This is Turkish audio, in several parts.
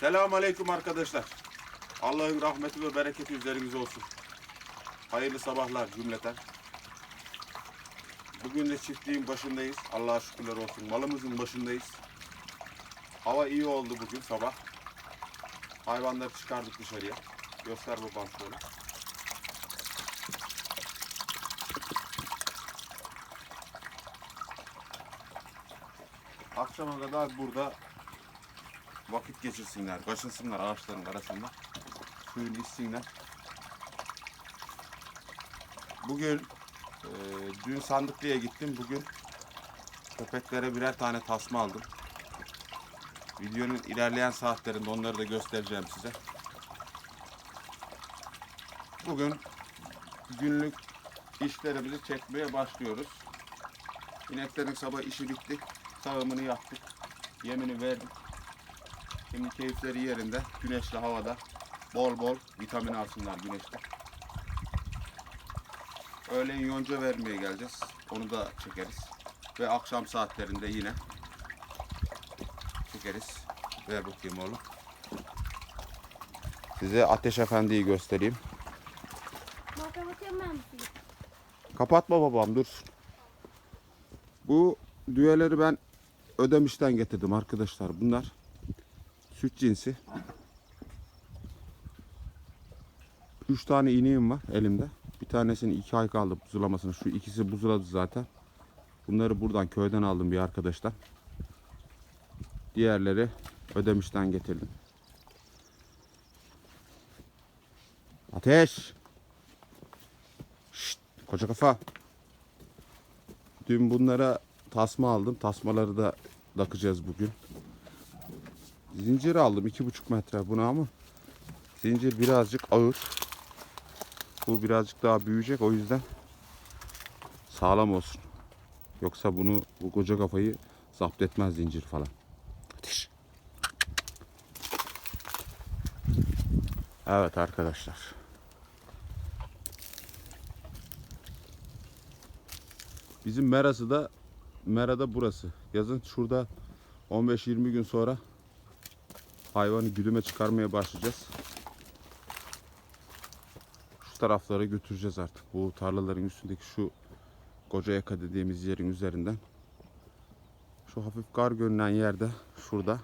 Selamun Aleyküm arkadaşlar. Allah'ın rahmeti ve bereketi üzerinize olsun. Hayırlı sabahlar cümleten. Bugün de çiftliğin başındayız. Allah'a şükürler olsun. Malımızın başındayız. Hava iyi oldu bugün sabah. Hayvanları çıkardık dışarıya. Göster babam şöyle. Akşama kadar burada vakit geçirsinler, kaşınsınlar ağaçların arasında. Suyunu içsinler. Bugün e, dün Sandıklı'ya gittim. Bugün köpeklere birer tane tasma aldım. Videonun ilerleyen saatlerinde onları da göstereceğim size. Bugün günlük işlerimizi çekmeye başlıyoruz. İneklerin sabah işi bitti. Sağımını yaptık. Yemini verdik. Şimdi keyifleri yerinde. Güneşli havada. Bol bol vitamin alsınlar güneşte. Öğlen yonca vermeye geleceğiz. Onu da çekeriz. Ve akşam saatlerinde yine çekeriz. Ver bakayım oğlum. Size Ateş Efendi'yi göstereyim. Kapatma babam dur. Bu düğeleri ben Ödemiş'ten getirdim arkadaşlar. Bunlar süt cinsi. Üç tane ineğim var elimde. Bir tanesini iki ay kaldı buzulamasını. Şu ikisi buzuladı zaten. Bunları buradan köyden aldım bir arkadaştan. Diğerleri Ödemiş'ten getirdim. Ateş! Şşt, koca kafa. Dün bunlara tasma aldım. Tasmaları da takacağız bugün. Zincir aldım iki buçuk metre buna ama zincir birazcık ağır. Bu birazcık daha büyüyecek o yüzden sağlam olsun. Yoksa bunu bu koca kafayı zapt etmez zincir falan. Ateş. Evet arkadaşlar. Bizim merası da merada burası. Yazın şurada 15-20 gün sonra hayvanı güdüme çıkarmaya başlayacağız. Şu taraflara götüreceğiz artık. Bu tarlaların üstündeki şu koca yaka dediğimiz yerin üzerinden. Şu hafif kar görünen yerde şurada.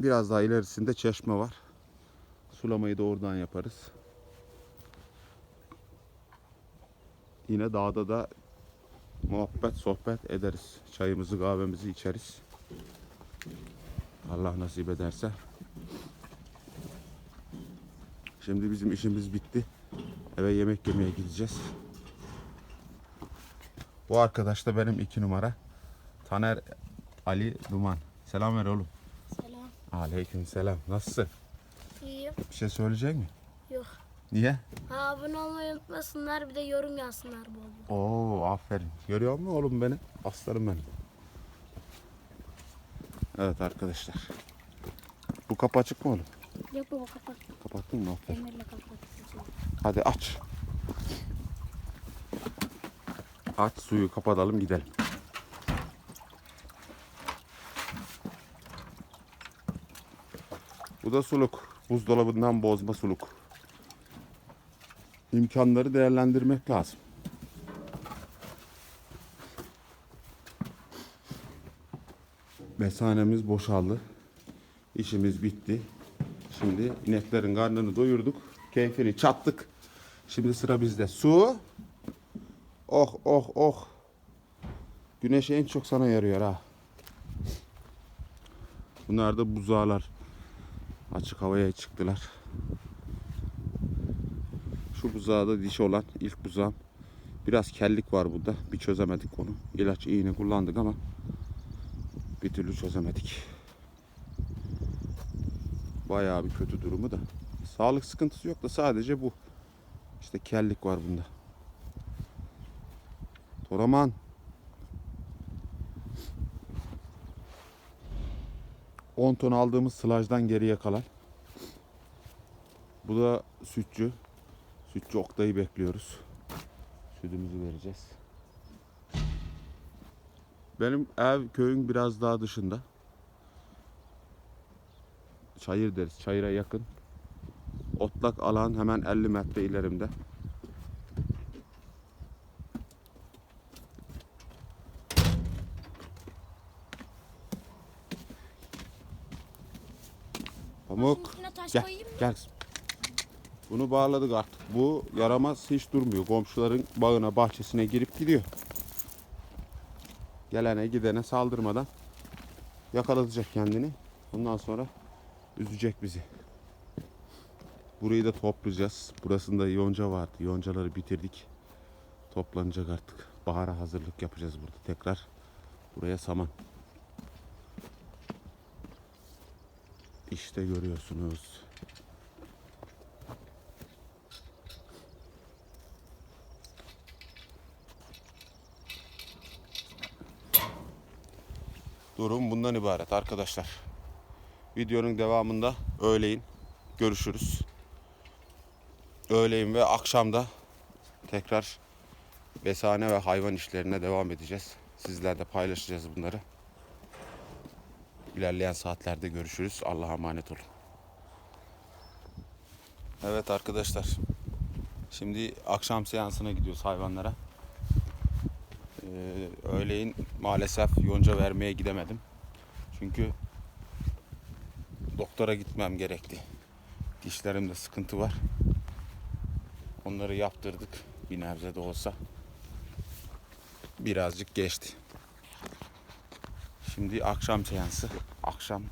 Biraz daha ilerisinde çeşme var. Sulamayı da oradan yaparız. Yine dağda da muhabbet, sohbet ederiz. Çayımızı, kahvemizi içeriz. Allah nasip ederse. Şimdi bizim işimiz bitti. Eve yemek yemeye gideceğiz. Bu arkadaş da benim iki numara. Taner Ali Duman. Selam ver oğlum. Selam. Aleyküm selam. Nasılsın? İyiyim. Bir şey söyleyecek mi? Yok. Niye? Ha, abone olmayı unutmasınlar bir de yorum yazsınlar bol bol. Oo aferin. Görüyor musun oğlum beni? Aslanım benim. Evet arkadaşlar. Bu kapı açık mı oğlum? Yok baba kapat. Kapattın mı? Aferin. Demirle kapat. Hadi aç. Aç suyu kapatalım gidelim. Bu da suluk. Buzdolabından bozma suluk. İmkanları değerlendirmek lazım. Mesanemiz boşaldı. İşimiz bitti. Şimdi ineklerin karnını doyurduk. Keyfini çattık. Şimdi sıra bizde. Su. Oh oh oh. Güneş en çok sana yarıyor ha. Bunlar da buzağlar. Açık havaya çıktılar. Şu buzağda dişi olan ilk buzağım. Biraz kellik var burada. Bir çözemedik onu. İlaç iğne kullandık ama bir türlü çözemedik. Bayağı bir kötü durumu da. Sağlık sıkıntısı yok da sadece bu. İşte kellik var bunda. Toraman. On ton aldığımız sılajdan geriye kalan. Bu da sütçü. Sütçü Oktay'ı bekliyoruz. Sütümüzü vereceğiz. Benim ev köyün biraz daha dışında. çayır deriz. Çayıra yakın. Otlak alan hemen 50 metre ilerimde. Pamuk. Gel, gel. Bunu bağladık artık. Bu yaramaz hiç durmuyor. Komşuların bağına, bahçesine girip gidiyor. Gelene gidene saldırmadan yakalatacak kendini. Ondan sonra üzecek bizi. Burayı da toplayacağız. Burasında yonca vardı. Yoncaları bitirdik. Toplanacak artık. Bahara hazırlık yapacağız burada. Tekrar buraya saman. İşte görüyorsunuz. Durum bundan ibaret arkadaşlar. Videonun devamında öğleyin görüşürüz. Öğleyin ve akşamda tekrar besane ve hayvan işlerine devam edeceğiz. Sizlerle paylaşacağız bunları. İlerleyen saatlerde görüşürüz. Allah'a emanet olun. Evet arkadaşlar. Şimdi akşam seansına gidiyoruz hayvanlara. Ee, öğleyin maalesef yonca vermeye gidemedim. Çünkü doktora gitmem gerekti. Dişlerimde sıkıntı var. Onları yaptırdık bir nebze de olsa. Birazcık geçti. Şimdi akşam seansı. Akşam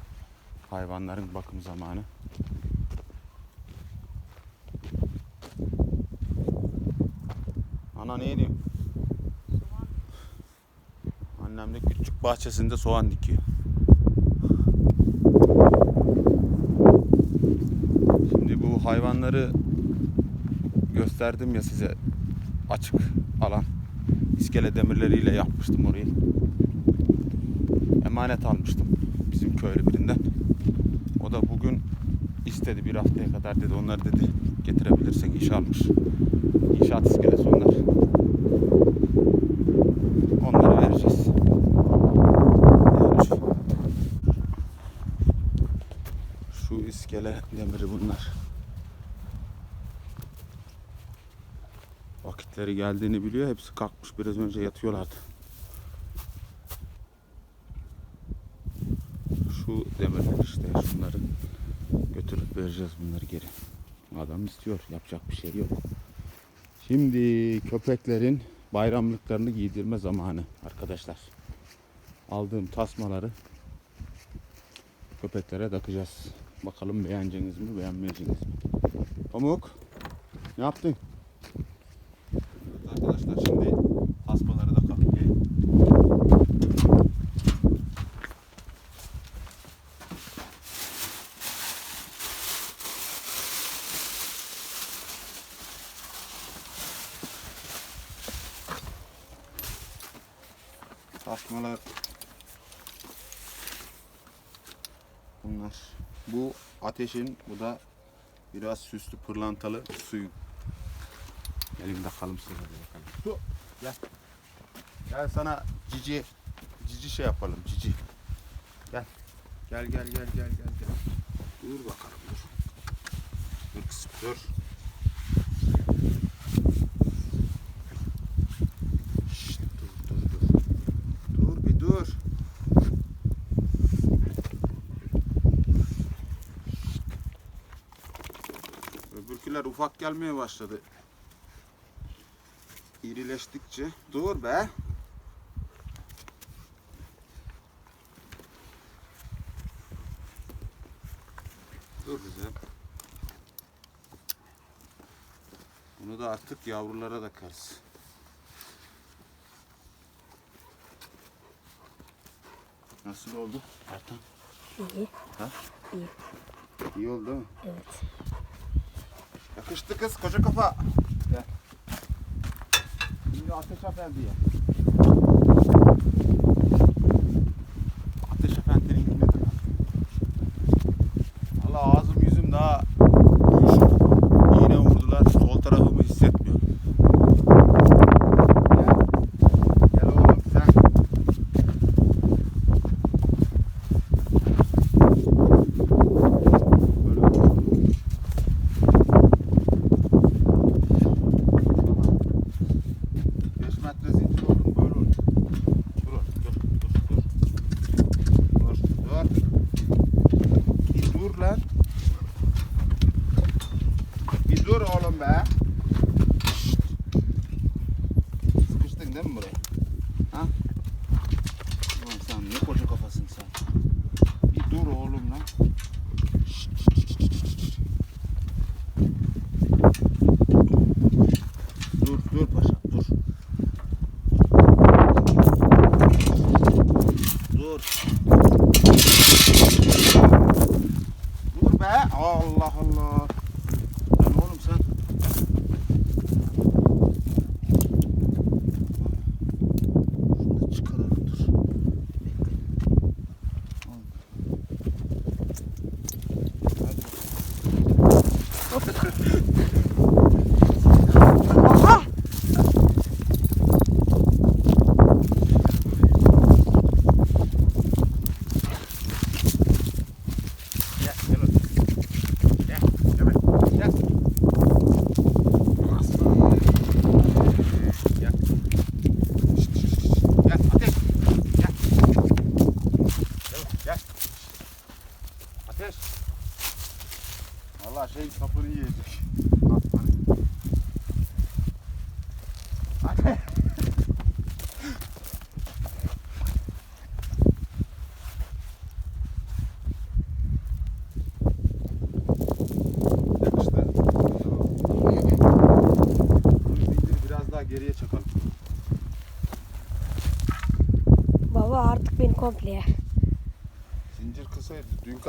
hayvanların bakım zamanı. Bahçesinde soğan dikiyor. Şimdi bu hayvanları gösterdim ya size açık alan iskele demirleriyle yapmıştım orayı. Emanet almıştım bizim köylü birinden. O da bugün istedi bir haftaya kadar dedi onları dedi getirebilirsek iş almış. İnşaat iskelesi onlar. Onları vereceğiz. Yani şu, şu iskele demiri bunlar. Vakitleri geldiğini biliyor. Hepsi kalkmış biraz önce yatıyorlardı. Şu demirler işte şunları götürüp vereceğiz bunları geri. Adam istiyor. Yapacak bir şey yok. Şimdi köpeklerin bayramlıklarını giydirme zamanı arkadaşlar. Aldığım tasmaları köpeklere takacağız. Bakalım beğeneceğiniz mi beğenmeyeceğiniz mi? Pamuk ne yaptın? Arkadaşlar şimdi tasmaları da kapatayım. Tasmalar bunlar. Bu ateşin, bu da biraz süslü pırlantalı suyun. Elimde kalım de bakalım. Su, gel. Gel sana cici, cici şey yapalım, cici. Gel. Gel gel gel gel gel gel. Dur bakalım dur. Dur kızım dur. Şşt, dur dur dur. Dur bir dur. Öbürküler ufak gelmeye başladı. İrileştikçe. Dur be. Dur bize. Bunu da artık yavrulara da karız. Nasıl oldu Ertan? İyi. Ha? İyi. İyi oldu değil mi? Evet. Yakıştı kız koca kafa. Gel. Şimdi Ateş Efendi'ye. Ateş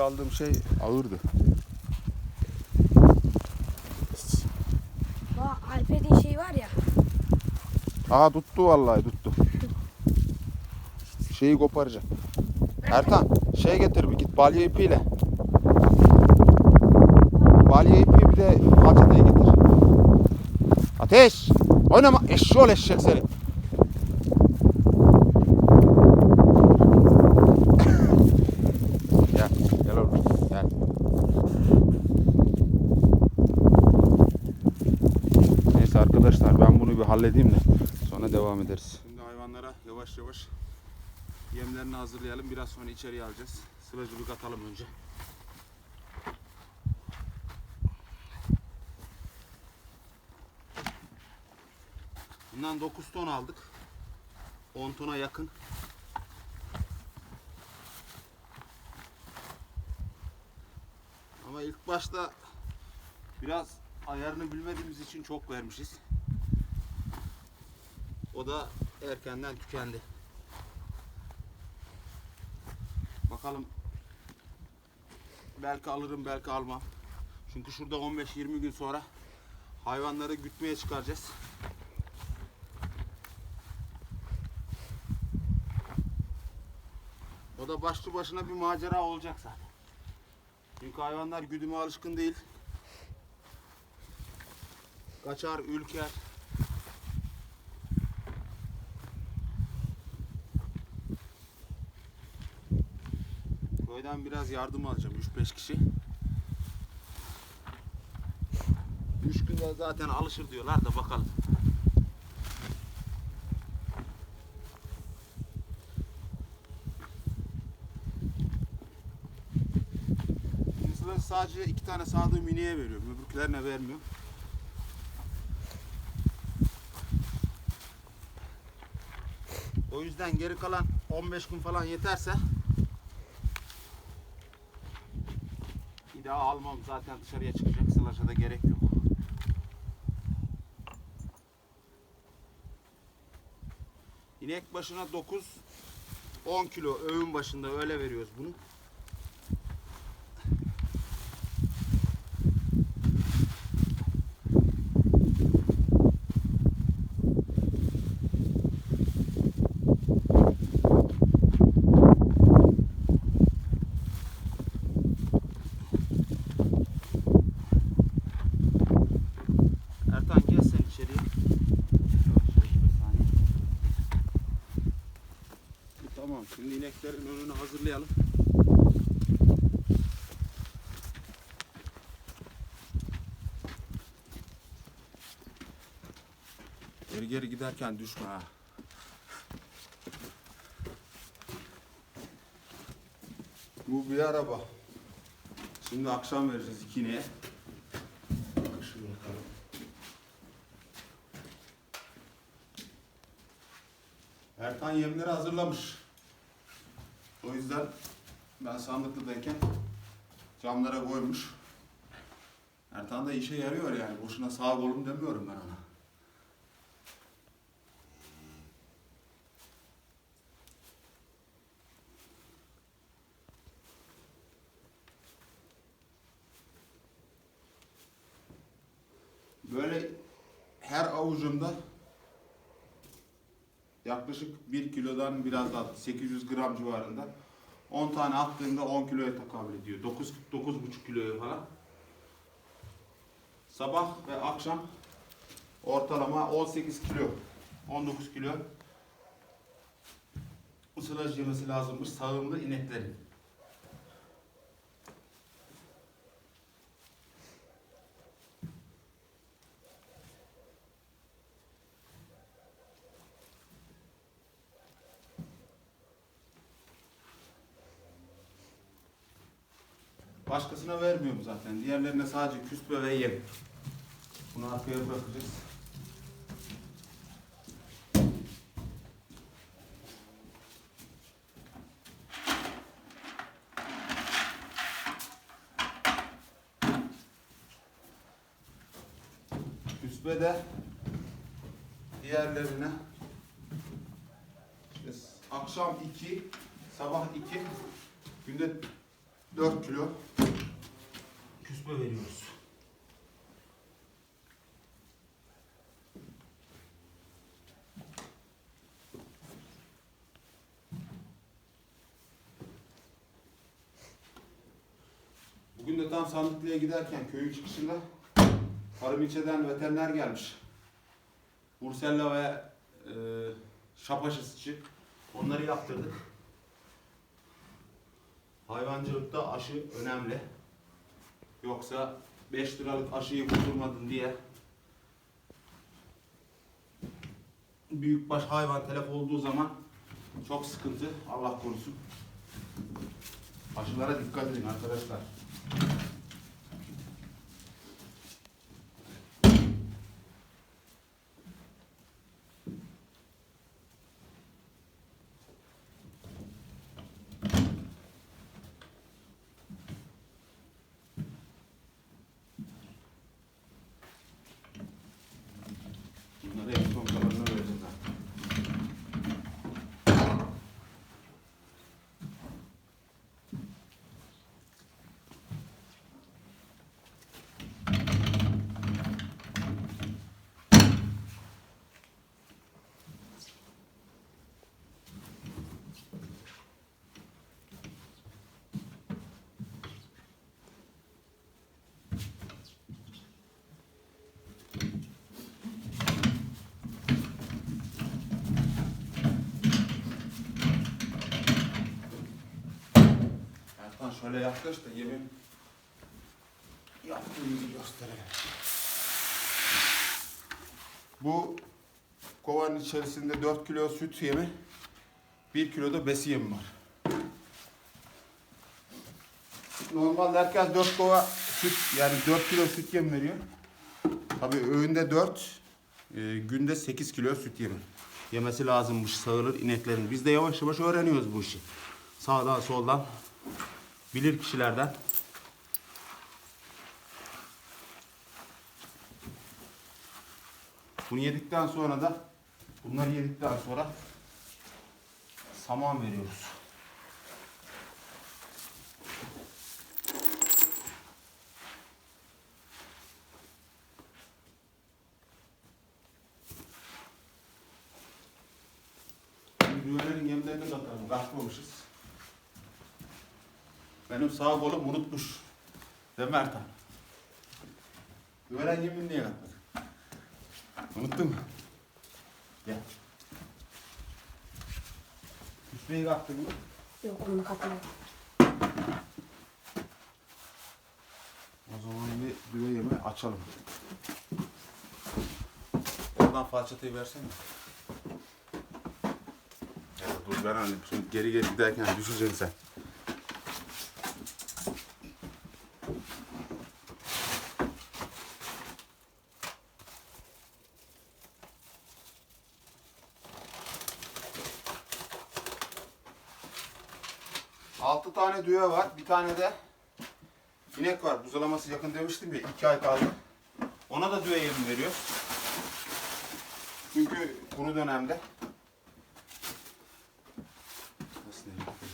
aldığım şey ağırdı. Alp'in şey var ya. Aa tuttu vallahi tuttu. Şeyi koparacak. Ertan şey getir bir git balya ipiyle. Balya ipi bir de falçatayı getir. Ateş! Oynama eşşoğlu eşek seni. gel, gel oğlum, gel. Neyse arkadaşlar ben bunu bir halledeyim de sonra devam ederiz. Şimdi hayvanlara yavaş yavaş yemlerini hazırlayalım. Biraz sonra içeriye alacağız. Sıracı bir katalım önce. Bundan 9 ton aldık. 10 tona yakın. Ama ilk başta biraz ayarını bilmediğimiz için çok vermişiz. O da erkenden tükendi. Bakalım belki alırım belki almam. Çünkü şurada 15-20 gün sonra hayvanları gütmeye çıkaracağız. O da başlı başına bir macera olacak zaten. Çünkü hayvanlar güdüme alışkın değil. Kaçar, ülker. Köyden biraz yardım alacağım 3-5 kişi. 3 günde zaten alışır diyorlar da bakalım. Mesela sadece iki tane sağdığı miniye veriyorum. Öbürkülerine vermiyor. O yüzden geri kalan 15 gün falan yeterse daha almam zaten dışarıya çıkacak. Sılaşa da gerek yok. İnek başına 9 10 kilo öğün başında öyle veriyoruz bunu. Ertan gel sen içeriye. Yavaş yavaş bir saniye. Tamam şimdi ineklerin önünü hazırlayalım. Giderken düşme ha. Bu bir araba. Şimdi akşam vereceğiz iki ineğe. Şunu bakalım. Erkan yemleri hazırlamış. O yüzden ben sandıklıdayken camlara koymuş. Ertan da işe yarıyor yani. Boşuna sağ kolum demiyorum ben ona. Her avucumda yaklaşık 1 kilodan biraz daha 800 gram civarında 10 tane attığında 10 kiloya tekabül ediyor. 9 9,5 kiloya falan. Sabah ve akşam ortalama 18 kilo 19 kilo ısıraj yemesi lazımmış sağımlı ineklerin. Başkasına vermiyorum zaten. Diğerlerine sadece küspe ve yem. Bunu arkaya bırakacağız. Küspe de diğerlerine akşam 2, sabah 2, günde 4 kilo küspe veriyoruz. Bugün de tam Sandıklı'ya giderken köyün çıkışında Tarım ilçeden veteriner gelmiş. Bursella ve e, şap aşısı Onları yaptırdık. Hayvancılıkta aşı önemli. Yoksa 5 liralık aşıyı buldurmadın diye büyükbaş hayvan telef olduğu zaman çok sıkıntı. Allah korusun. Aşılara dikkat edin arkadaşlar. Bunları en son kalanına vereceğim ben. Erkan şöyle yaklaş da yemin yaptığımızı gösterelim. Bu kovanın içerisinde 4 kilo süt yemi, 1 kilo da besi yemi var. Normalde herkes 4 kova süt yani 4 kilo süt yem veriyor. Tabii öğünde 4, e, günde 8 kilo süt yemi. Yemesi lazımmış sağılır ineklerin. Biz de yavaş yavaş öğreniyoruz bu işi. Sağdan soldan bilir kişilerden. Bunu yedikten sonra da bunları yedikten sonra saman veriyoruz. Düğelerin yemlerini katalım. Katmamışız. Benim sağ kolum unutmuş. Değil mi Ertan? Güveren yemin niye katmadın? Unuttun mu? Gel. Küsmeyi kattın mı? Yok onu katmadım. O zaman bir düve yemi açalım. Oradan falçatayı versene. Ya dur ben alayım. Şimdi geri geri giderken düşeceksin sen. tane düve var. Bir tane de inek var. Buzulaması yakın demiştim ya. iki ay kaldı. Ona da düve yemi veriyor. Çünkü kuru dönemde. Nasıl ne?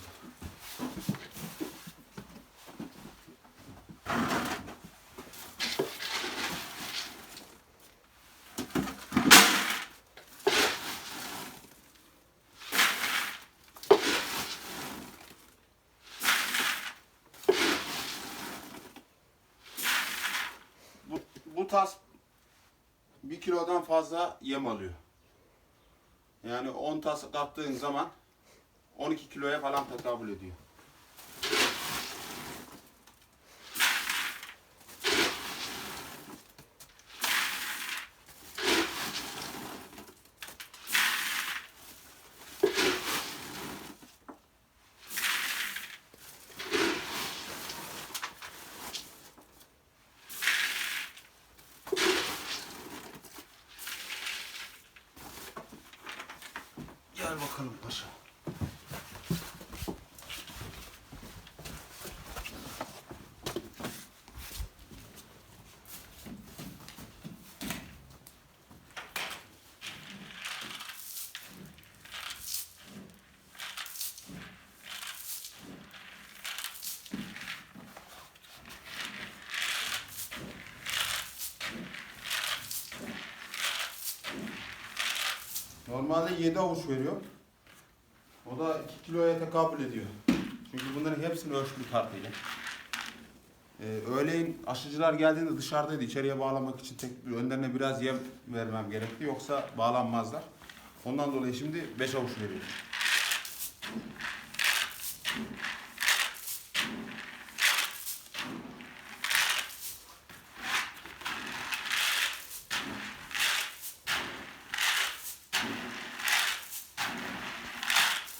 Bu, bu tas bir kilodan fazla yem alıyor. Yani 10 tas kattığın zaman 12 kiloya falan tekabül ediyor. Bakalım paşa. Normalde 7 avuç veriyor. Da 2 kiloya tekabül ediyor. Çünkü bunların hepsini ölçülü tartıyla. Ee, öğleyin aşıcılar geldiğinde dışarıdaydı. İçeriye bağlamak için tek önlerine biraz yem vermem gerekti. Yoksa bağlanmazlar. Ondan dolayı şimdi 5 avuç veriyor.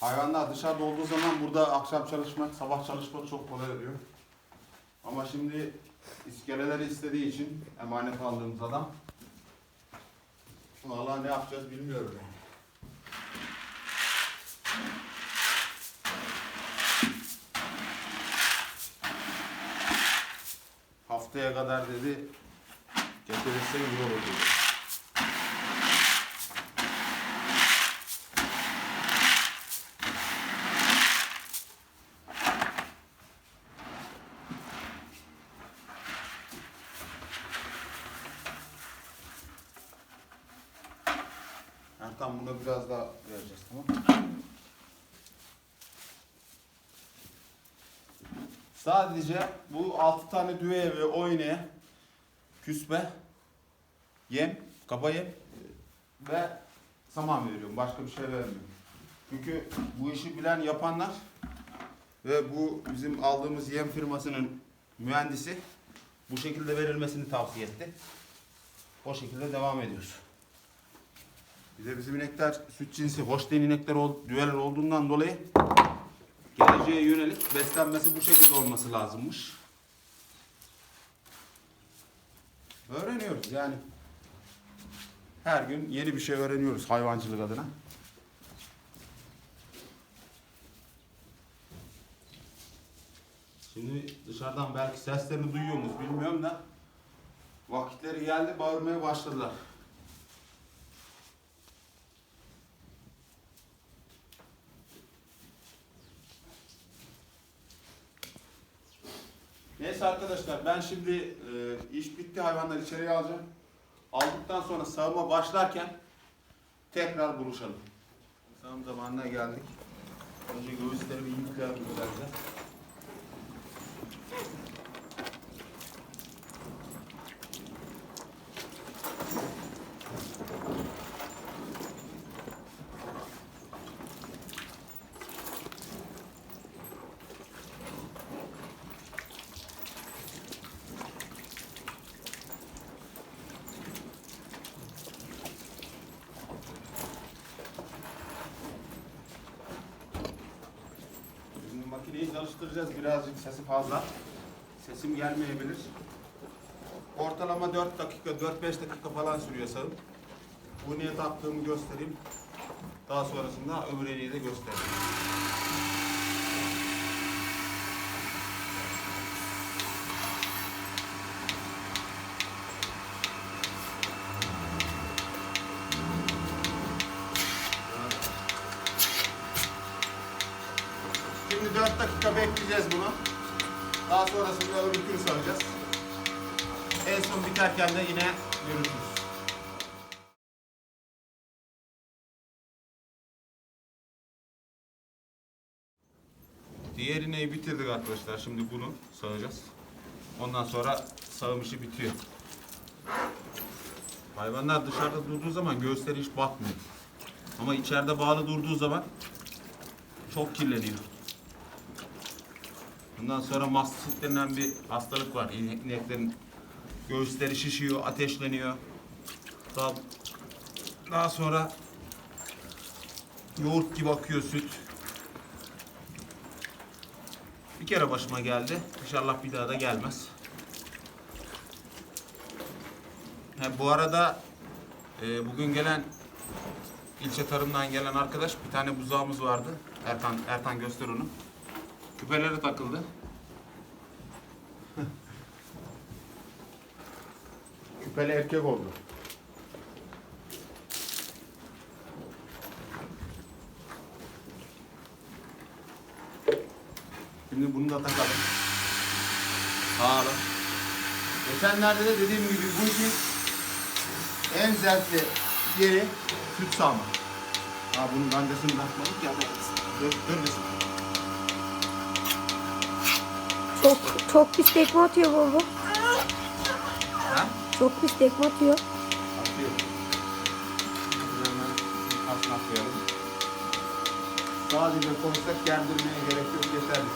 Hayvanlar dışarıda olduğu zaman burada akşam çalışmak, sabah çalışmak çok kolay oluyor. Ama şimdi iskeleleri istediği için emanet aldığımız adam Vallahi ne yapacağız bilmiyorum yani. Haftaya kadar dedi getirirse iyi olur dedi. Ertan buna biraz daha vereceğiz tamam? Sadece bu 6 tane düveye ve oynaya küspe, yem, kaba yem ve saman veriyorum. Başka bir şey vermiyorum. Çünkü bu işi bilen yapanlar ve bu bizim aldığımız yem firmasının mühendisi bu şekilde verilmesini tavsiye etti. O şekilde devam ediyoruz. Bir bizim inekler süt cinsi, hoşten inekler ol, düveler olduğundan dolayı geleceğe yönelik beslenmesi bu şekilde olması lazımmış. Öğreniyoruz yani. Her gün yeni bir şey öğreniyoruz hayvancılık adına. Şimdi dışarıdan belki seslerini duyuyor muyuz bilmiyorum da vakitleri geldi bağırmaya başladılar. Arkadaşlar ben şimdi e, iş bitti hayvanları içeriye alacağım. Aldıktan sonra sağıma başlarken tekrar buluşalım. Sağım zamanına geldik. Önce göğüsleri bir yıkayalım güzelce. Makineyi çalıştıracağız birazcık sesi fazla. Sesim gelmeyebilir. Ortalama 4 dakika, 4-5 dakika falan sürüyor sağım. Bu niye taktığımı göstereyim. Daha sonrasında öbür eliyi de göstereyim. Şimdi 4 dakika bekleyeceğiz bunu. Daha sonrasında öbürkünü saracağız. En son biterken de yine görüşürüz. Diğer ineği bitirdik arkadaşlar. Şimdi bunu sağacağız. Ondan sonra sağım işi bitiyor. Hayvanlar dışarıda durduğu zaman göğüsleri hiç batmıyor. Ama içeride bağlı durduğu zaman çok kirleniyor. Bundan sonra mastit denilen bir hastalık var. İne- İneklerin göğüsleri şişiyor, ateşleniyor. Daha, sonra yoğurt gibi akıyor süt. Bir kere başıma geldi. İnşallah bir daha da gelmez. He, bu arada e, bugün gelen ilçe tarımdan gelen arkadaş bir tane buzağımız vardı. Ertan Ertan göster onu. Küpeleri takıldı. Küpeli erkek oldu. Şimdi bunu da takalım. Sağlam. Geçenlerde de dediğim gibi bu işin en zevkli yeri süt sağma. Ha bunun gandesini takmadık ya. Dur, dur saniye. Çok çok pis tekme atıyor baba. Ha? Çok pis tekme atıyor. Atıyorum. Üzerine kasnak koyalım. Sadece konuşsak gerdirmeye gerek yok yeterli.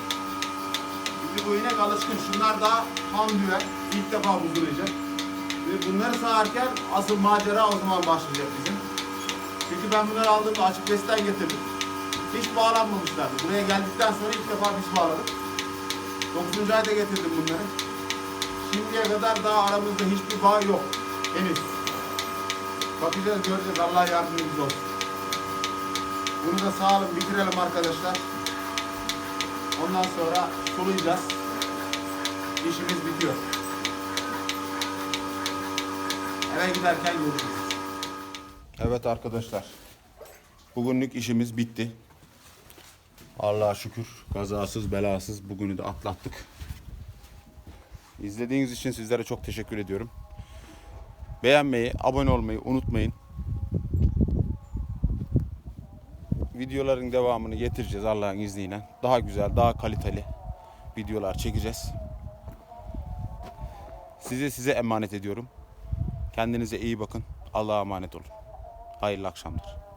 Şimdi bu inek alışkın. Şunlar daha ham düve. İlk defa buzulayacak. Ve bunları sağarken asıl macera o zaman başlayacak bizim. Çünkü ben bunları aldığımda açık besten getirdim. Hiç bağlanmamışlardı. Buraya geldikten sonra ilk defa biz bağladık. 9. ayda getirdim bunları. Şimdiye kadar daha aramızda hiçbir bağ yok. Henüz. Bakacağız göreceğiz Allah yardımcımız olsun. Bunu da sağlık bitirelim arkadaşlar. Ondan sonra sulayacağız. İşimiz bitiyor. Eve giderken görüşürüz. Evet arkadaşlar. Bugünlük işimiz bitti. Allah'a şükür kazasız belasız bugünü de atlattık. İzlediğiniz için sizlere çok teşekkür ediyorum. Beğenmeyi, abone olmayı unutmayın. Videoların devamını getireceğiz Allah'ın izniyle. Daha güzel, daha kaliteli videolar çekeceğiz. Sizi size emanet ediyorum. Kendinize iyi bakın. Allah'a emanet olun. Hayırlı akşamlar.